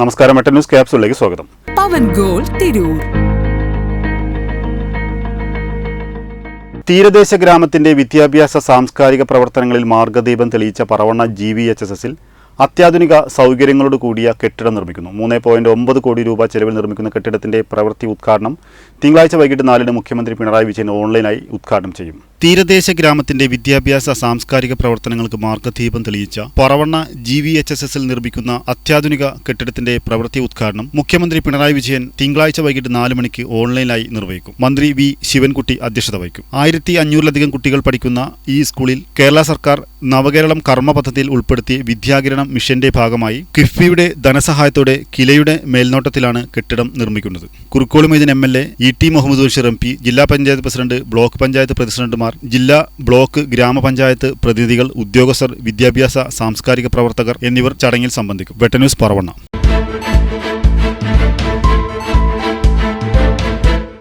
നമസ്കാരം മെട്ടൽ ന്യൂസ് ക്യാപ്സിലേക്ക് സ്വാഗതം. പവൻ ഗോൾ തിരൂർ. തീരദേശ ഗ്രാമത്തിന്റെ വിദ്യാഭ്യാസ സാംസ്കാരിക പ്രവർത്തനങ്ങളിൽ മാർഗദീപം തെളിയിച്ച Paravanna G V H S എസിൽ അത്യാധുനിക സൗകര്യങ്ങളോട് കൂടിയ കെട്ടിടം നിർമ്മിക്കുന്നു. മൂന്ന് പോയിന്റ് ഒമ്പത് കോടി രൂപ ചെലവിൽ നിർമ്മിക്കുന്ന കെട്ടിടത്തിന്റെ പ്രവൃത്തി ഉദ്ഘാടനം തിങ്കളാഴ്ച വൈകിട്ട് നാലിന് മുഖ്യമന്ത്രി പിണറായി വിജയൻ ഓൺലൈനായി ഉദ്ഘാടനം ചെയ്യും. തീരദേശ ഗ്രാമത്തിന്റെ വിദ്യാഭ്യാസ സാംസ്കാരിക പ്രവർത്തനങ്ങൾക്ക് മാർഗദീപം തെളിയിച്ച Paravanna G V H S എസിൽ നിർമ്മിക്കുന്ന അത്യാധുനിക കെട്ടിടത്തിന്റെ പ്രവൃത്തി ഉദ്ഘാടനം മുഖ്യമന്ത്രി പിണറായി വിജയൻ തിങ്കളാഴ്ച വൈകിട്ട് നാല് മണിക്ക് ഓൺലൈനായി നിർവഹിക്കും. മന്ത്രി വി ശിവൻകുട്ടി അധ്യക്ഷത വഹിക്കും. ആയിരത്തി അഞ്ഞൂറിലധികം കുട്ടികൾ പഠിക്കുന്ന ഈ സ്കൂളിൽ കേരള സർക്കാർ നവകേരളം കർമ്മ പദ്ധതിയിൽ ഉൾപ്പെടുത്തി വിദ്യാകിരണം മിഷന്റെ ഭാഗമായി കിഫ്ബിയുടെ ധനസഹായത്തോടെ കിലയുടെ മേൽനോട്ടത്തിലാണ് കെട്ടിടം നിർമ്മിക്കുന്നത്. Kurukkoli Moideen M L A E T Muhammad Basheer M P ജില്ലാ പഞ്ചായത്ത് പ്രസിഡന്റ് ബ്ലോക്ക് പഞ്ചായത്ത് പ്രസിഡന്റുമാർ ജില്ലാ ബ്ലോക്ക് ഗ്രാമപഞ്ചായത്ത് പ്രതിനിധികൾ ഉദ്യോഗസ്ഥർ വിദ്യാഭ്യാസ സാംസ്കാരിക പ്രവർത്തകർ എന്നിവർ ചടങ്ങിൽ സംബന്ധിക്കും. വെട്ടന്യൂസ് പറവണ്ണ.